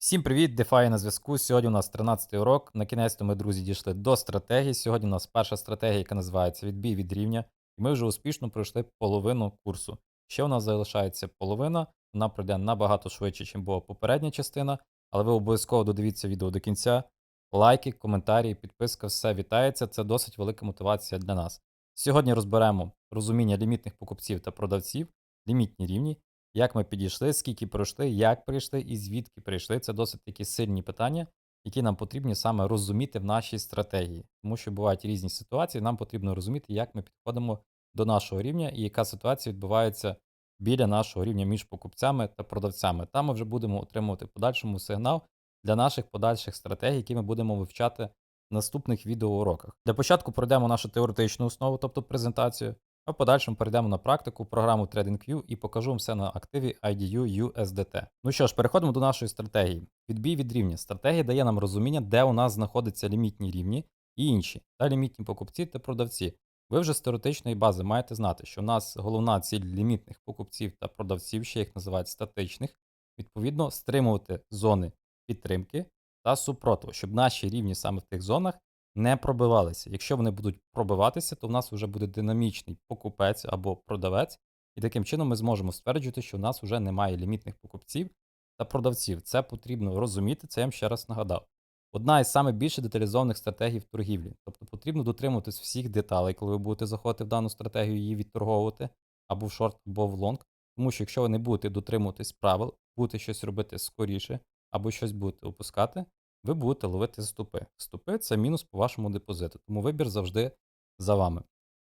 Всім привіт, DeFi на зв'язку. Сьогодні у нас 13-й урок. На кінець ми, друзі, дійшли до стратегії. Сьогодні у нас перша стратегія, яка називається відбій від рівня. І ми вже успішно пройшли половину курсу. Ще у нас залишається половина, вона пройде набагато швидше, ніж була попередня частина. Але ви обов'язково додивіться відео до кінця. Лайки, коментарі, підписка, все вітається. Це досить велика мотивація для нас. Сьогодні розберемо розуміння лімітних покупців та продавців, лімітні рівні, як ми підійшли, скільки пройшли, як прийшли і звідки прийшли. Це досить такі сильні питання, які нам потрібні саме розуміти в нашій стратегії. Тому що бувають різні ситуації, нам потрібно розуміти, як ми підходимо до нашого рівня і яка ситуація відбувається біля нашого рівня між покупцями та продавцями. Там ми вже будемо отримувати в подальшому сигнал для наших подальших стратегій, які ми будемо вивчати в наступних відеоуроках. Для початку пройдемо нашу теоретичну основу, тобто презентацію. А в подальшому перейдемо на практику програму TradingView і покажу вам все на активі IDU USDT. Ну що ж, переходимо до нашої стратегії. Відбій від рівня. Стратегія дає нам розуміння, де у нас знаходяться лімітні рівні і інші, та лімітні покупці та продавці. Ви вже з теоретичної бази маєте знати, що у нас головна ціль лімітних покупців та продавців, ще їх називають статичних, відповідно, стримувати зони підтримки та супротиву, щоб наші рівні саме в тих зонах не пробивалися. Якщо вони будуть пробиватися, то в нас вже буде динамічний покупець або продавець, і таким чином ми зможемо стверджувати, що в нас вже немає лімітних покупців та продавців. Це потрібно розуміти, це я вам ще раз нагадав. Одна із самих більше деталізованих стратегій в торгівлі. Тобто потрібно дотримуватись всіх деталей, коли ви будете заходити в дану стратегію її відторговувати або в шорт, або в лонг. Тому що якщо ви не будете дотримуватись правил, будете щось робити скоріше, або щось будете опускати, ви будете ловити ступи. Ступи це мінус по вашому депозиту, тому вибір завжди за вами.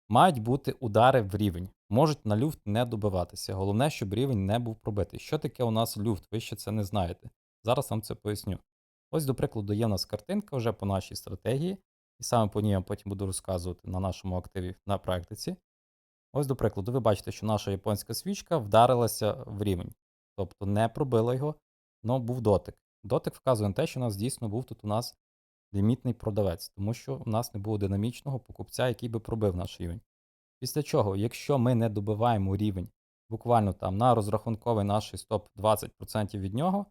Мають бути удари в рівень, можуть на люфт не добиватися. Головне, щоб рівень не був пробитий. Що таке у нас люфт? Ви ще це не знаєте. Зараз вам це поясню. Ось, до прикладу, є у нас картинка вже по нашій стратегії, і саме по ній я потім буду розказувати на нашому активі на практиці. Ось, до прикладу, ви бачите, що наша японська свічка вдарилася в рівень, тобто не пробила його, але був дотик. Дотик вказує на те, що у нас дійсно був тут у нас лімітний продавець, тому що у нас не було динамічного покупця, який би пробив наш рівень. Після чого, якщо ми не добиваємо рівень буквально там на розрахунковий наш стоп 20% від нього,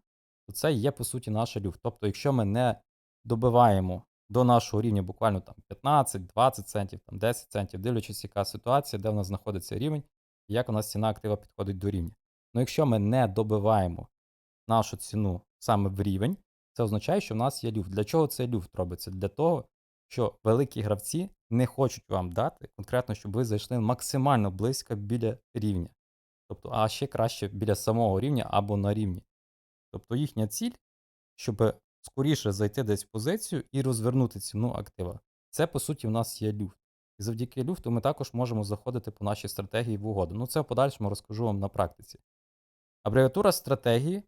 то це є по суті наш люфт. Тобто, якщо ми не добиваємо до нашого рівня буквально там 15, 20 центів, там 10 центів, дивлячись, яка ситуація, де в нас знаходиться рівень, і як у нас ціна актива підходить до рівня. Ну, якщо ми не добиваємо нашу ціну саме в рівень, це означає, що в нас є люфт. Для чого цей люфт робиться? Для того, що великі гравці не хочуть вам дати, конкретно, щоб ви зайшли максимально близько біля рівня. Тобто, а ще краще біля самого рівня або на рівні. Тобто їхня ціль, щоб скоріше зайти десь в позицію і розвернути ціну актива. Це, по суті, в нас є люфт. І завдяки люфту ми також можемо заходити по нашій стратегії в угоду. Ну, це в подальшому розкажу вам на практиці. Абревіатура стратегії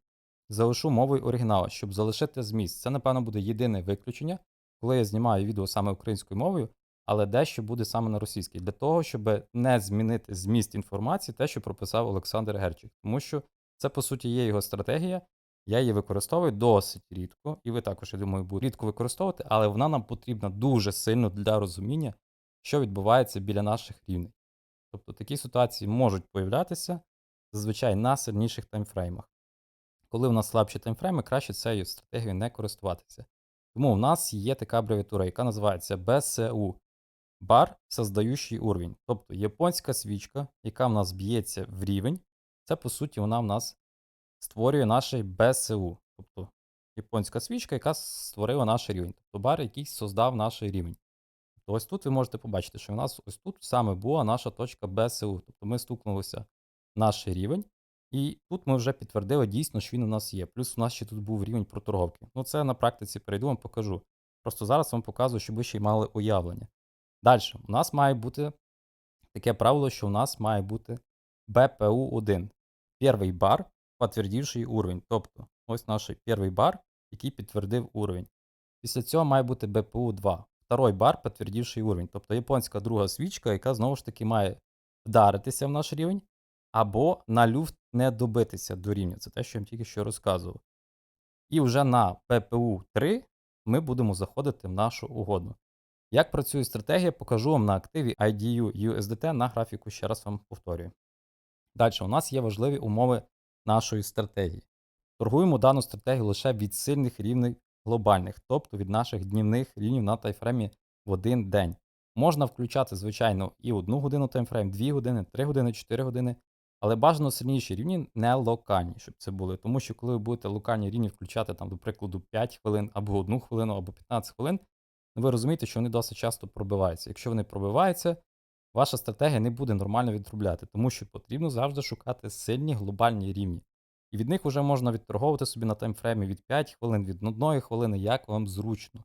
залишу мовою оригіналу, щоб залишити зміст. Це, напевно, буде єдине виключення, коли я знімаю відео саме українською мовою, але дещо буде саме на російській, для того, щоб не змінити зміст інформації, те, що прописав Олександр Герчик. Тому що це, по суті, є його стратегія. Я її використовую досить рідко, і ви також, я думаю, будете рідко використовувати, але вона нам потрібна дуже сильно для розуміння, що відбувається біля наших рівней. Тобто такі ситуації можуть появлятися зазвичай на сильніших таймфреймах. Коли у нас слабші таймфрейми, краще цією стратегією не користуватися. Тому у нас є така абревіатура, яка називається BSU бар, создаючий уровень. Тобто японська свічка, яка в нас б'ється в рівень, це по суті вона в нас створює наш BSU. Тобто японська свічка, яка створила наш рівень. Тобто бар, який создав наш рівень. Тобто ось тут ви можете побачити, що у нас ось тут саме була наша точка BSU. Тобто ми стукнулися в наш рівень. І тут ми вже підтвердили дійсно, що він у нас є. Плюс у нас ще тут був рівень проторговки. Ну, це на практиці перейду вам покажу. Просто зараз вам показую, щоб ви ще й мали уявлення. Далі, у нас має бути таке правило, що у нас має бути BPU1. Перший бар, підтвердивший уровень. Тобто, ось наш перший бар, який підтвердив уровень. Після цього має бути BPU2. Второй бар, підтвердивший уровень. Тобто японська друга свічка, яка знову ж таки має вдаритися в наш рівень або на люфт не добитися до рівня. Це те, що я вам тільки що розказував. І вже на ППУ 3 ми будемо заходити в нашу угоду. Як працює стратегія, покажу вам на активі IDU USDT на графіку, ще раз вам повторюю. Далі, у нас є важливі умови нашої стратегії. Торгуємо дану стратегію лише від сильних рівнів глобальних, тобто від наших днівних рівнів на таймфреймі в один день. Можна включати, звичайно, і одну годину таймфрейм, 2 години, 3 години, 4 години, але бажано сильніші рівні не локальні, щоб це були. Тому що коли ви будете локальні рівні включати, там, до прикладу, 5 хвилин або 1 хвилину, або 15 хвилин, ви розумієте, що вони досить часто пробиваються. Якщо вони пробиваються, ваша стратегія не буде нормально відробляти, тому що потрібно завжди шукати сильні глобальні рівні. І від них вже можна відторговувати собі на таймфреймі від 5 хвилин, від 1 хвилини, як вам зручно.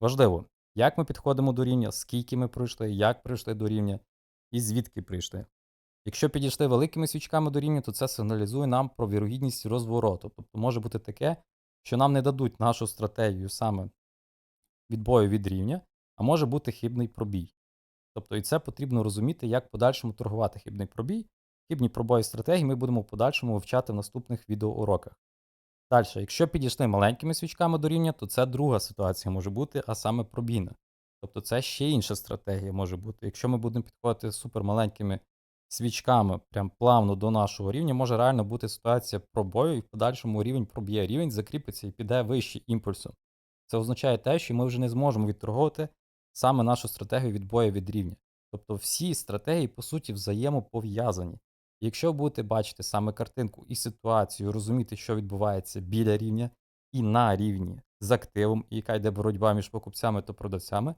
Важливо, як ми підходимо до рівня, скільки ми пройшли, як прийшли до рівня і звідки прийшли. Якщо підійшли великими свічками до рівня, то це сигналізує нам про вірогідність розвороту. Тобто може бути таке, що нам не дадуть нашу стратегію саме відбою від рівня, а може бути хибний пробій. Тобто, і це потрібно розуміти, як подальшому торгувати хибний пробій. Хибні пробої стратегії ми будемо в подальшому вивчати в наступних відеоуроках. Далі, якщо підійшли маленькими свічками до рівня, то це друга ситуація може бути, а саме пробійна. Тобто це ще інша стратегія може бути. Якщо ми будемо підходити супермаленькими свічками прям плавно до нашого рівня, може реально бути ситуація пробою, і в подальшому рівень проб'є рівень, закріпиться і піде вище імпульсу. Це означає те, що ми вже не зможемо відторгувати саме нашу стратегію відбою від рівня. Тобто всі стратегії, по суті, взаємопов'язані. Якщо будете бачити саме картинку і ситуацію, розуміти, що відбувається біля рівня і на рівні з активом, і яка йде боротьба між покупцями та продавцями,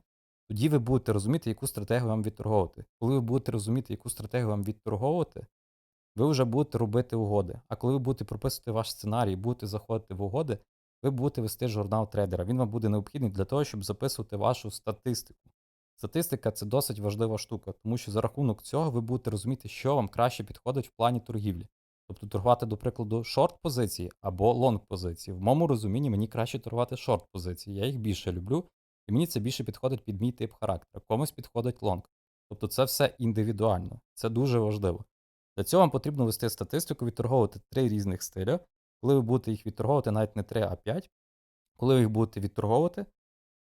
тоді ви будете розуміти, яку стратегію вам відторговувати. Коли ви будете розуміти, яку стратегію вам відторговувати, ви вже будете робити угоди. А коли ви будете прописувати ваш сценарій, будете заходити в угоди, ви будете вести журнал трейдера. Він вам буде необхідний для того, щоб записувати вашу статистику. Статистика це досить важлива штука, тому що за рахунок цього ви будете розуміти, що вам краще підходить в плані торгівлі. Тобто торгувати, до прикладу, шорт позиції або лонг позиції. В моєму розумінні мені краще торгувати шорт позиції. Я їх більше люблю, і мені це більше підходить під мій тип характера. Комусь підходить лонг. Тобто це все індивідуально. Це дуже важливо. Для цього вам потрібно вести статистику, відторговувати три різних стиля. Коли ви будете їх відторговувати навіть не 3, а 5, коли ви їх будете відторговувати,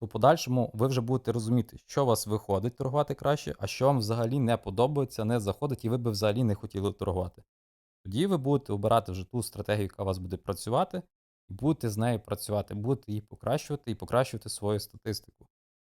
то подальшому ви вже будете розуміти, що у вас виходить торгувати краще, а що вам взагалі не подобається, не заходить, і ви би взагалі не хотіли торгувати. Тоді ви будете обирати вже ту стратегію, яка у вас буде працювати, будете з нею працювати, будете її покращувати і покращувати свою статистику.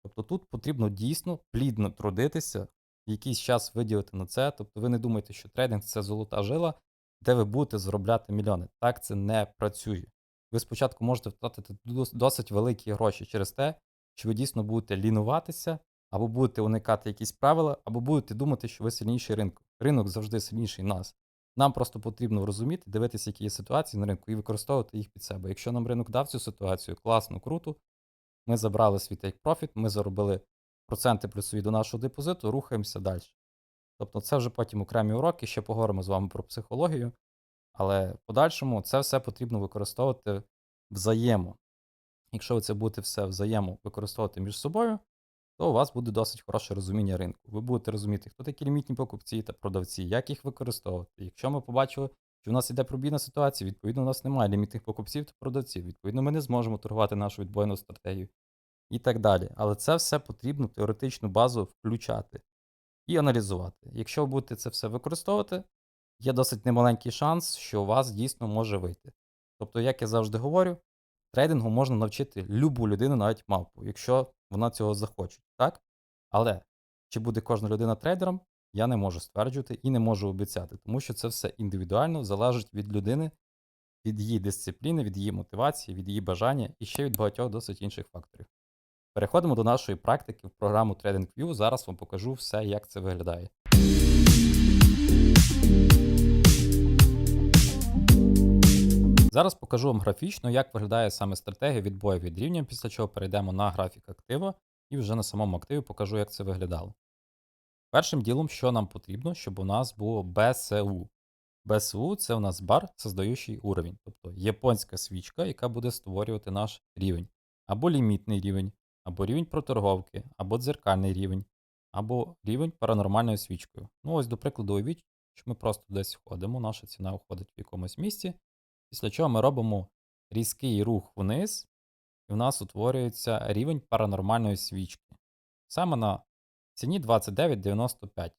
Тобто тут потрібно дійсно плідно трудитися, якийсь час виділити на це. Тобто ви не думаєте, що трейдинг це золота жила, де ви будете заробляти мільйони. Так це не працює. Ви спочатку можете втратити досить великі гроші через те, що ви дійсно будете лінуватися, або будете уникати якісь правила, або будете думати, що ви сильніший ринку. Ринок завжди сильніший нас. Нам просто потрібно розуміти, дивитися, які є ситуації на ринку, і використовувати їх під себе. Якщо нам ринок дав цю ситуацію, класно, круто, ми забрали свій profit, ми заробили проценти плюсові до нашого депозиту, рухаємося далі. Тобто це вже потім окремі уроки, ще поговоримо з вами про психологію, але в подальшому це все потрібно використовувати взаємо. Якщо ви це будете все взаємо використовувати між собою, то у вас буде досить хороше розуміння ринку. Ви будете розуміти, хто такі лімітні покупці та продавці, як їх використовувати. Якщо ми побачили, що в нас іде пробійна ситуація, відповідно, у нас немає лімітних покупців та продавців. Відповідно, ми не зможемо торгувати нашу відбойну стратегію і так далі. Але це все потрібно теоретичну базу включати і аналізувати. Якщо ви будете це все використовувати, є досить немаленький шанс, що у вас дійсно може вийти. Тобто, як я завжди говорю, трейдингу можна навчити любу людину, навіть мавпу, якщо вона цього захоче, так? Але чи буде кожна людина трейдером, я не можу стверджувати і не можу обіцяти, тому що це все індивідуально залежить від людини, від її дисципліни, від її мотивації, від її бажання і ще від багатьох досить інших факторів. Переходимо до нашої практики в програму TradingView. Зараз вам покажу все, як це виглядає. Зараз покажу вам графічно, як виглядає саме стратегія відбою від рівня, після чого перейдемо на графік актива і вже на самому активі покажу, як це виглядало. Першим ділом, що нам потрібно, щоб у нас було BSU. BSU – це у нас бар, создаючий уровень, тобто японська свічка, яка буде створювати наш рівень, або лімітний рівень, або рівень проторговки, або дзеркальний рівень, або рівень паранормальною свічкою. Ну, ось, до прикладу, уявіть, що ми просто десь входимо, наша ціна входить в якомусь місці, після чого ми робимо різкий рух вниз, і в нас утворюється рівень паранормальної свічки. Саме на ціні 29,95.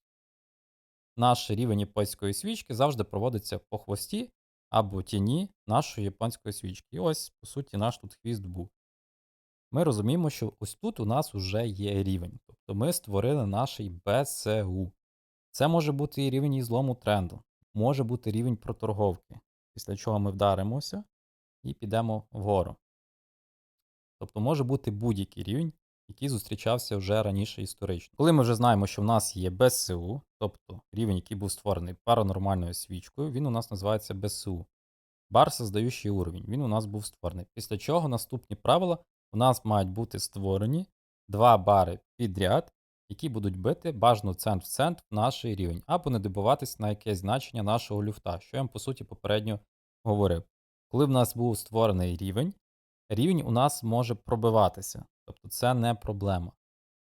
Наш рівень японської свічки завжди проводиться по хвості, або тіні нашої японської свічки. І ось, по суті, наш тут хвіст був. Ми розуміємо, що ось тут у нас вже є рівень. Тобто ми створили наш БСУ. Це може бути і рівень і злому тренду, може бути рівень проторговки, після чого ми вдаримося і підемо вгору. Тобто може бути будь-який рівень, який зустрічався вже раніше історично. Коли ми вже знаємо, що в нас є БСУ, тобто рівень, який був створений паранормальною свічкою, він у нас називається БСУ. Бар создаючий уровень, він у нас був створений. Після чого наступні правила у нас мають бути створені два бари підряд, які будуть бити бажано цент в цент в наш рівень, або не добиватись на якесь значення нашого люфта, що я вам по суті попередньо говорив. Коли в нас був створений рівень, рівень у нас може пробиватися, тобто це не проблема.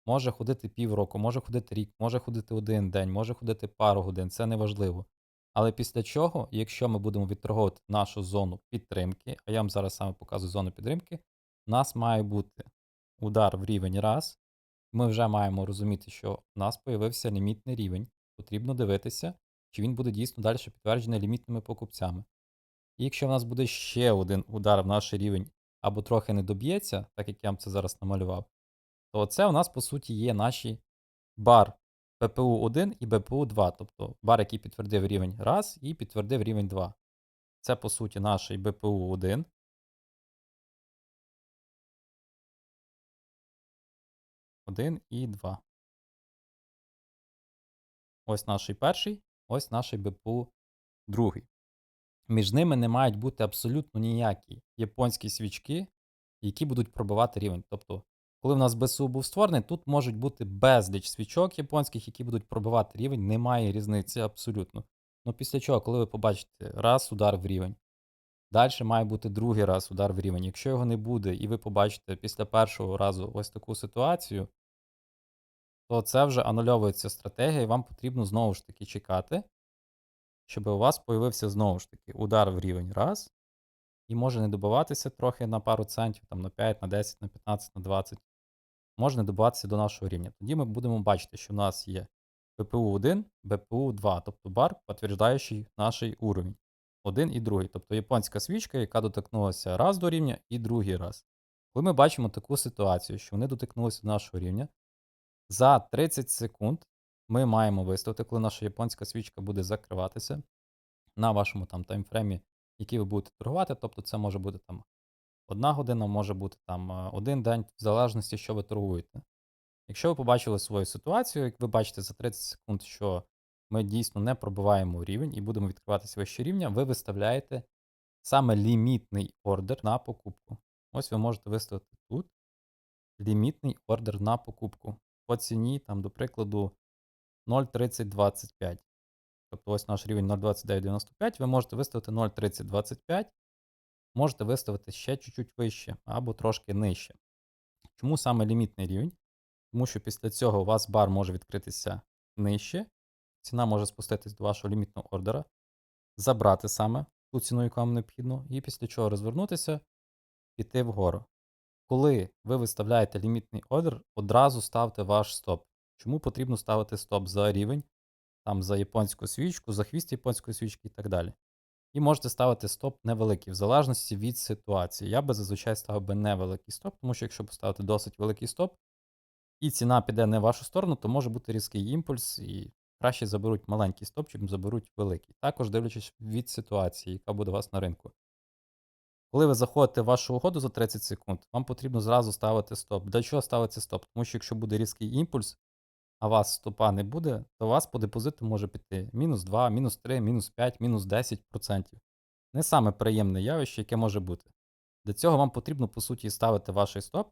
Може ходити півроку, може ходити рік, може ходити один день, може ходити пару годин, це не важливо. Але після чого, якщо ми будемо відторговувати нашу зону підтримки, а я вам зараз саме показую зону підтримки, у нас має бути удар в рівень раз. Ми вже маємо розуміти, що у нас появився лімітний рівень. Потрібно дивитися, чи він буде дійсно далі підтверджений лімітними покупцями. І якщо в нас буде ще один удар в наш рівень або трохи не доб'ється, так як я вам це зараз намалював, то це у нас по суті є наші бар БПУ 1 і БПУ 2, тобто бар, який підтвердив рівень 1 і підтвердив рівень 2. Це по суті наш БПУ 1. Один і два. Ось наш перший, ось наш БПУ другий. Між ними не мають бути абсолютно ніякі японські свічки, які будуть пробивати рівень. Тобто, коли в нас БСУ був створений, тут можуть бути безліч свічок японських, які будуть пробивати рівень, немає різниці абсолютно. Ну після чого, коли ви побачите раз удар в рівень, далі має бути другий раз удар в рівень. Якщо його не буде, і ви побачите після першого разу ось таку ситуацію, то це вже анульовується стратегія, і вам потрібно знову ж таки чекати, щоб у вас появився знову ж таки удар в рівень раз, і може не добиватися трохи на пару центів, там на 5, на 10, на 15, на 20. Може не добиватися до нашого рівня. Тоді ми будемо бачити, що в нас є БПУ 1, БПУ 2, тобто бар, підтверджуючий наш уровень. Один і другий. Тобто японська свічка, яка дотикнулася раз до рівня і другий раз. Коли ми бачимо таку ситуацію, що вони дотикнулися до нашого рівня, за 30 секунд ми маємо виставити, коли наша японська свічка буде закриватися на вашому там таймфреймі, який ви будете торгувати. Тобто це може бути там одна година, може бути там е, один день, в залежності, що ви торгуєте. Якщо ви побачили свою ситуацію, як ви бачите за 30 секунд, що ми дійсно не пробиваємо рівень і будемо відкриватися вище рівня, ви виставляєте саме лімітний ордер на покупку. Ось ви можете виставити тут лімітний ордер на покупку по ціні, там, до прикладу, 0,3025. Тобто ось наш рівень 0,2995. Ви можете виставити 0,3025. Можете виставити ще чуть-чуть вище або трошки нижче. Чому саме лімітний рівень? Тому що після цього у вас бар може відкритися нижче, ціна може спуститись до вашого лімітного ордера, забрати саме ту ціну, яку вам необхідно, і після чого розвернутися, піти вгору. Коли ви виставляєте лімітний ордер, одразу ставте ваш стоп. Чому потрібно ставити стоп за рівень, там за японську свічку, за хвіст японської свічки і так далі. І можете ставити стоп невеликий, в залежності від ситуації. Я би зазвичай ставив би невеликий стоп, тому що якщо поставити досить великий стоп, і ціна піде не в вашу сторону, то може бути різкий імпульс, і краще заберуть маленький стоп, чим заберуть великий. Також дивлячись від ситуації, яка буде у вас на ринку. Коли ви заходите в вашу угоду за 30 секунд, вам потрібно зразу ставити стоп. Для чого ставити стоп? Тому що якщо буде різкий імпульс, а вас стопа не буде, то вас по депозиту може піти мінус 2, мінус 3, мінус 5, мінус 10%. Не саме приємне явище, яке може бути. Для цього вам потрібно, по суті, ставити ваш стоп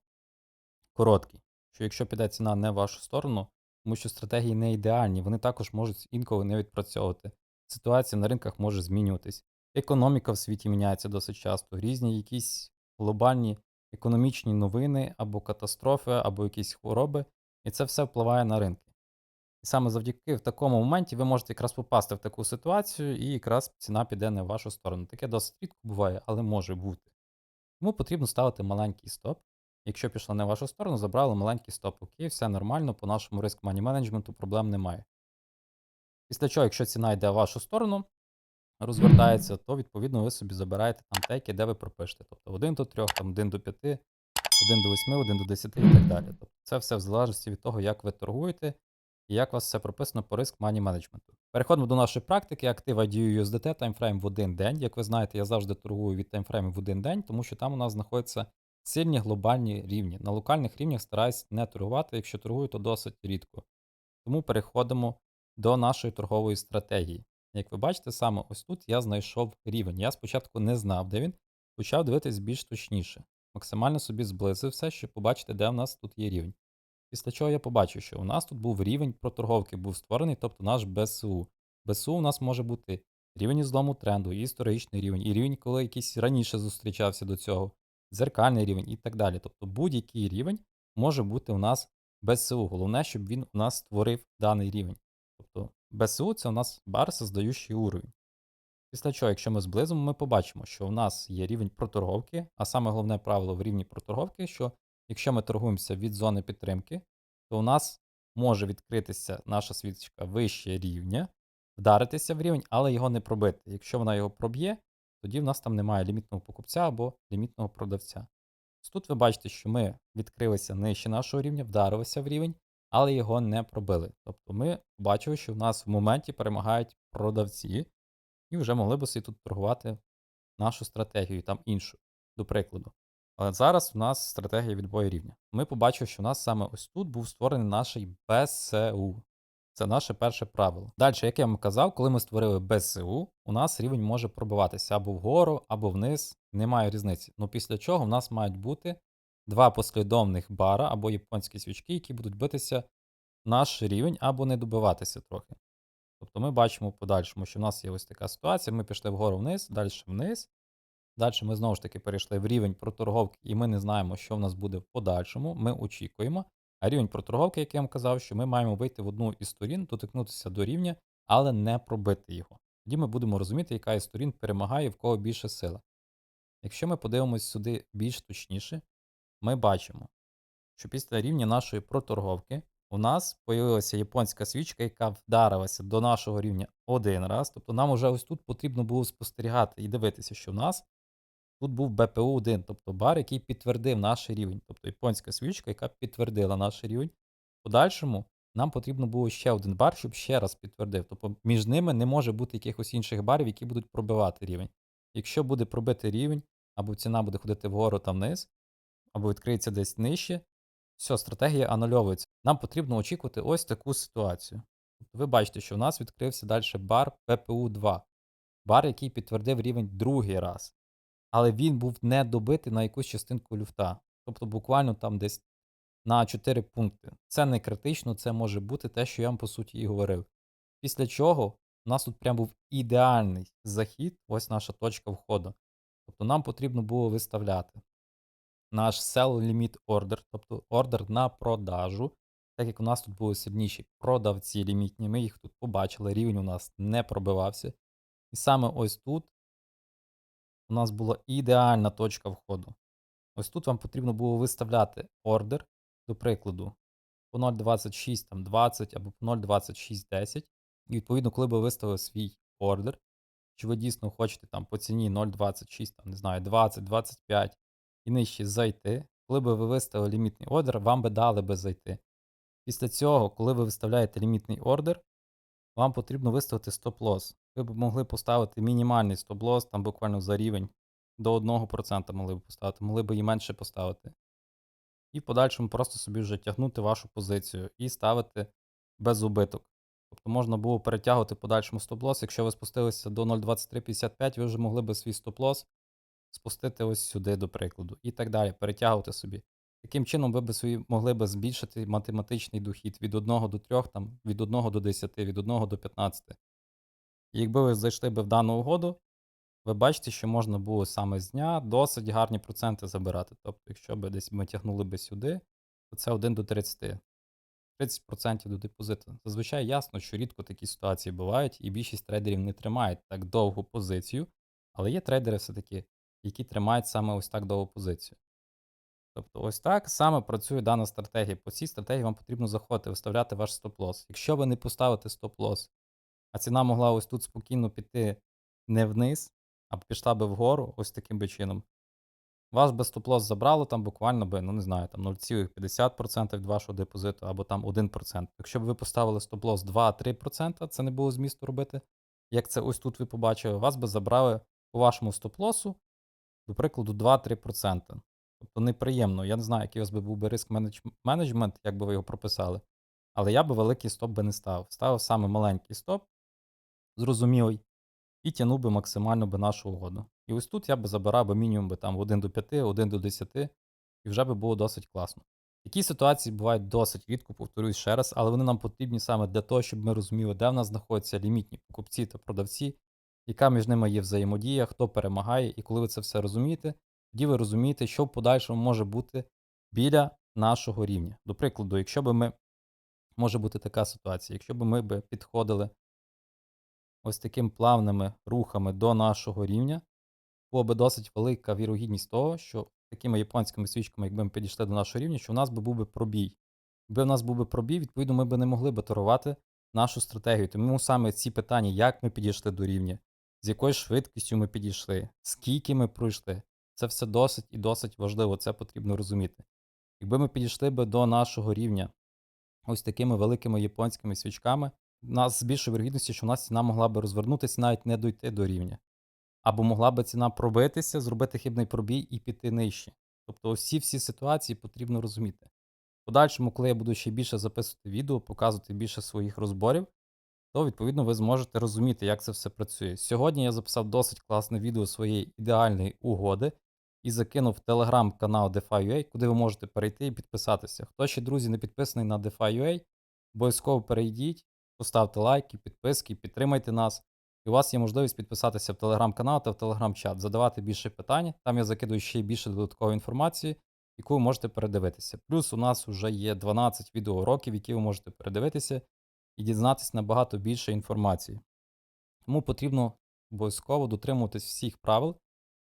короткий. Що якщо піде ціна не в вашу сторону, тому що стратегії не ідеальні, вони також можуть інколи не відпрацьовувати. Ситуація на ринках може змінюватись. Економіка в світі міняється досить часто, різні якісь глобальні економічні новини або катастрофи, або якісь хвороби, і це все впливає на ринки. І саме завдяки в такому моменті ви можете якраз попасти в таку ситуацію, і якраз ціна піде не в вашу сторону. Таке досить рідко буває, але може бути. Тому потрібно ставити маленький стоп. Якщо пішло не в вашу сторону, забрали маленький стоп. Окей, все нормально, по нашому риск мані менеджменту проблем немає. Після чого, якщо ціна йде в вашу сторону, розгортається, то відповідно ви собі забираєте там теки, де ви пропишете. Тобто 1 до 3, там 1 до 5, 1 до 8, 1 до 10 і так далі. Тобто це все в залежності від того, як ви торгуєте і як у вас все прописано по риск мані менеджменту. Переходимо до нашої практики. Актив IDU USDT таймфрейм в один день. Як ви знаєте, я завжди торгую від таймфреймів в один день, тому що там у нас знаходяться сильні глобальні рівні. На локальних рівнях стараюсь не торгувати, якщо торгую, то досить рідко. Тому переходимо до нашої торгової стратегії. Як ви бачите, саме ось тут я знайшов рівень. Я спочатку не знав, де він, почав дивитись більш точніше. Максимально собі зблизив все, щоб побачити, де в нас тут є рівень. Після чого я побачив, що у нас тут був рівень проторговки, був створений, тобто наш БСУ. БСУ у нас може бути рівень злому тренду, і історичний рівень, і рівень, коли якийсь раніше зустрічався до цього, дзеркальний рівень і так далі. Тобто будь-який рівень може бути у нас БСУ. Головне, щоб він у нас створив даний рівень. Тобто БСУ це у нас бар, создаючий уровень. Після чого, якщо ми зблизимо, ми побачимо, що у нас є рівень проторговки, а саме головне правило в рівні проторговки, що якщо ми торгуємося від зони підтримки, то у нас може відкритися наша свічка вище рівня, вдаритися в рівень, але його не пробити. Якщо вона його проб'є, тоді в нас там немає лімітного покупця або лімітного продавця. Тут ви бачите, що ми відкрилися нижче нашого рівня, вдарилися в рівень, але його не пробили. Тобто ми бачили, що в нас в моменті перемагають продавці, і вже могли б собі тут торгувати нашу стратегію, там іншу, до прикладу. Але зараз у нас стратегія відбою рівня. Ми побачили, що у нас саме ось тут був створений наш БСУ. Це наше перше правило. Далі, як я вам казав, коли ми створили БСУ, у нас рівень може пробиватися або вгору, або вниз, немає різниці. Ну після чого в нас мають бути два послідовних бара або японські свічки, які будуть битися наш рівень або не добиватися трохи. Тобто ми бачимо в подальшому, що в нас є ось така ситуація. Ми пішли вгору вниз, далі вниз. Далі ми знову ж таки перейшли в рівень проторговки, і ми не знаємо, що в нас буде в подальшому. Ми очікуємо. А рівень проторговки, як я вам казав, що ми маємо вийти в одну із сторін, дотикнутися до рівня, але не пробити його. Тоді ми будемо розуміти, яка із сторін перемагає, в кого більше сила. Якщо ми подивимось сюди більш точніше, ми бачимо, що після рівня нашої проторговки у нас появилася японська свічка, яка вдарилася до нашого рівня один раз. Тобто нам вже ось тут потрібно було спостерігати і дивитися, що в нас тут був БПУ-1, тобто бар, який підтвердив наш рівень. Тобто японська свічка, яка підтвердила наш рівень. В подальшому нам потрібно було ще один бар, щоб ще раз підтвердив. Тобто між ними не може бути якихось інших барів, які будуть пробивати рівень. Якщо буде пробити рівень, або ціна буде ходити вгору та вниз, або відкриється десь нижче, все, стратегія анульовується. Нам потрібно очікувати ось таку ситуацію. Тобто ви бачите, що в нас відкрився далі бар ППУ-2, бар, який підтвердив рівень другий раз. Але він був не добитий на якусь частинку люфта. Тобто буквально там десь на 4 пункти. Це не критично, це може бути те, що я вам по суті і говорив. Після чого у нас тут прям був ідеальний захід, ось наша точка входу. Тобто нам потрібно було виставляти наш sell limit order, тобто ордер на продажу. Так як у нас тут були сильніші продавці лімітні, ми їх тут побачили, рівень у нас не пробивався. І саме ось тут у нас була ідеальна точка входу. Ось тут вам потрібно було виставляти ордер, до прикладу, по 0.26 там 20 або по 0.2610. І відповідно, коли ви виставили свій ордер, чи ви дійсно хочете там по ціні 0.26, там, не знаю, 20, 25 і нижче зайти. Коли би ви виставили лімітний ордер, вам би дали би зайти. Після цього, коли ви виставляєте лімітний ордер, вам потрібно виставити стоп-лосс. Ви б могли поставити мінімальний стоп-лосс, там буквально за рівень до 1% могли б поставити, могли б і менше поставити. І в подальшому просто собі вже тягнути вашу позицію і ставити без убиток. Тобто можна було перетягувати в подальшому стоп-лосс. Якщо ви спустилися до 0.2355, ви вже могли би свій стоп-лосс спустити ось сюди, до прикладу, і так далі, перетягувати собі. Таким чином, ви б свої могли б збільшити математичний дохід від 1 до 3, там, від 1 до 10, від 1 до 15. І якби ви зайшли б в дану угоду, ви бачите, що можна було саме з дня досить гарні проценти забирати. Тобто, якщо б десь ми тягнули б сюди, то це 1 до 30. 30% до депозиту. Зазвичай ясно, що рідко такі ситуації бувають, і більшість трейдерів не тримають так довгу позицію, але є трейдери все-таки, які тримають саме ось так довгу позицію. Тобто, ось так саме працює дана стратегія. По цій стратегії вам потрібно заходити, виставляти ваш стоп-лосс. Якщо ви не поставите стоп-лосс, а ціна могла ось тут спокійно піти не вниз, а пішла би вгору ось таким би чином. Ваш би стоп-лосс забрало там буквально би, ну не знаю, там 0,50% від вашого депозиту або там 1%. Якщо б ви поставили стоп-лосс 2-3%, це не було змісту робити, як це ось тут ви побачили, вас би забрали по вашому стоп-лосу, до прикладу, 2-3%. Тобто неприємно. Я не знаю, який у вас би був би риск менеджмент, як би ви його прописали. Але я би великий стоп би не ставив. Ставив саме маленький стоп, зрозумілий, і тягнув би максимально би нашу угоду. І ось тут я би забирав би мінімум би там 1 до 5, 1 до 10, і вже би було досить класно. Такі ситуації бувають досить рідко, повторюсь ще раз, але вони нам потрібні саме для того, щоб ми розуміли, де в нас знаходяться лімітні покупці та продавці, яка між ними є взаємодія, хто перемагає, і коли ви це все розумієте, тоді ви розумієте, що в подальшому може бути біля нашого рівня. До прикладу, якщо би ми може бути така ситуація, якщо б ми би підходили ось такими плавними рухами до нашого рівня, була би досить велика вірогідність того, що такими японськими свічками, якби ми підійшли до нашого рівня, що у нас би був би пробій. Якби в нас був би пробій, відповідно, ми б не могли би торгувати нашу стратегію. Тому саме ці питання, як ми підійшли до рівня, з якою швидкістю ми підійшли, скільки ми пройшли, це все досить і досить важливо, це потрібно розуміти. Якби ми підійшли би до нашого рівня ось такими великими японськими свічками, у нас з більшою вірогідністю, що у нас ціна могла би розвернутися, навіть не дойти до рівня. Або могла би ціна пробитися, зробити хибний пробій і піти нижче. Тобто, ось всі ситуації потрібно розуміти. В подальшому, коли я буду ще більше записувати відео, показувати більше своїх розборів, то відповідно ви зможете розуміти, як це все працює. Сьогодні я записав досить класне відео своєї ідеальної угоди і закинув телеграм-канал DeFi.ua, куди ви можете перейти і підписатися. Хто ще, друзі, не підписаний на DeFi.ua, обов'язково перейдіть, поставте лайки, підписки, підтримайте нас. І у вас є можливість підписатися в телеграм-канал та в телеграм-чат, задавати більше питань. Там я закидую ще більше додаткової інформації, яку ви можете передивитися. Плюс у нас вже є 12 відеоуроків, які ви можете передивитися і дізнатися набагато більше інформації. Тому потрібно обов'язково дотримуватись всіх правил,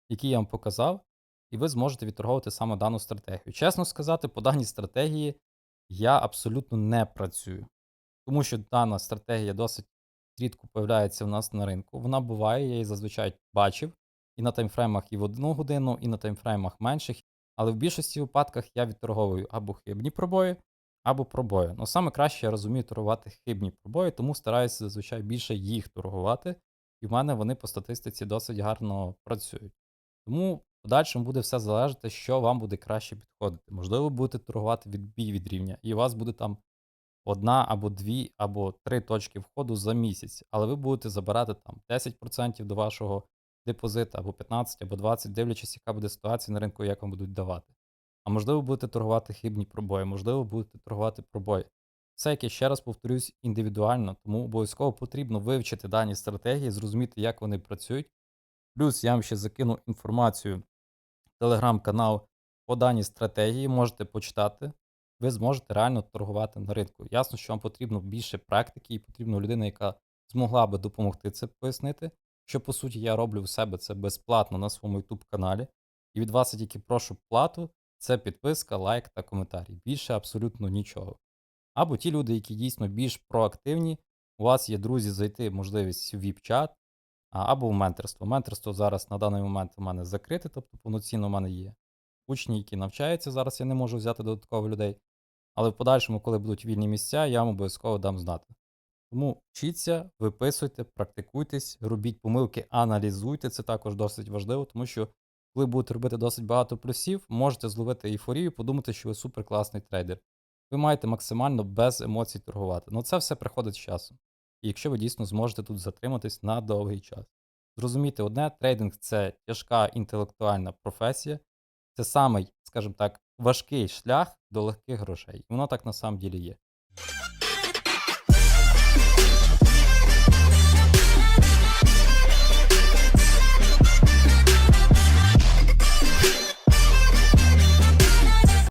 які я вам показав, і ви зможете відторговувати саме дану стратегію. Чесно сказати, по даній стратегії я абсолютно не працюю, тому що дана стратегія досить рідко появляється в нас на ринку. Вона буває, я її зазвичай бачив і на таймфреймах і в одну годину, і на таймфреймах менших. Але в більшості випадках я відторговую або хибні пробої, або пробої. Ну саме краще я розумію торгувати хибні пробої, тому стараюся зазвичай більше їх торгувати, і в мене вони по статистиці досить гарно працюють. Тому в подальшому буде все залежати, що вам буде краще підходити. Можливо, ви будете торгувати відбій від рівня, і у вас буде там одна або дві, або три точки входу за місяць, але ви будете забирати там 10% до вашого депозиту, або 15, або 20, дивлячись, яка буде ситуація на ринку, як вам будуть давати. А можливо, будете торгувати хибні пробої, можливо, будете торгувати пробої. Все, як я ще раз повторюсь, індивідуально, тому обов'язково потрібно вивчити дані стратегії, зрозуміти, як вони працюють. Плюс я вам ще закину інформацію телеграм-канал по даній стратегії, можете почитати. Ви зможете реально торгувати на ринку. Ясно, що вам потрібно більше практики, і потрібна людина, яка змогла би допомогти це пояснити. Що по суті я роблю в себе це безплатно на своєму YouTube каналі. І від вас я тільки прошу плату, це підписка, лайк та коментарі. Більше абсолютно нічого. Або ті люди, які дійсно більш проактивні, у вас є друзі зайти можливість в VIP-чат або в менторство. Менторство зараз на даний момент у мене закрите, тобто повноцінно у мене є учні, які навчаються. Зараз я не можу взяти додатково людей. Але в подальшому, коли будуть вільні місця, я вам обов'язково дам знати. Тому вчіться, виписуйте, практикуйтесь, робіть помилки, аналізуйте. Це також досить важливо, тому що коли будете робити досить багато плюсів, можете зловити ейфорію, подумати, що ви суперкласний трейдер. Ви маєте максимально без емоцій торгувати. Ну це все приходить з часом. І якщо ви дійсно зможете тут затриматись на довгий час. Зрозумійте одне, трейдинг це тяжка інтелектуальна професія, це самий, скажімо так, важкий шлях до легких грошей. Воно так на самом ділі є.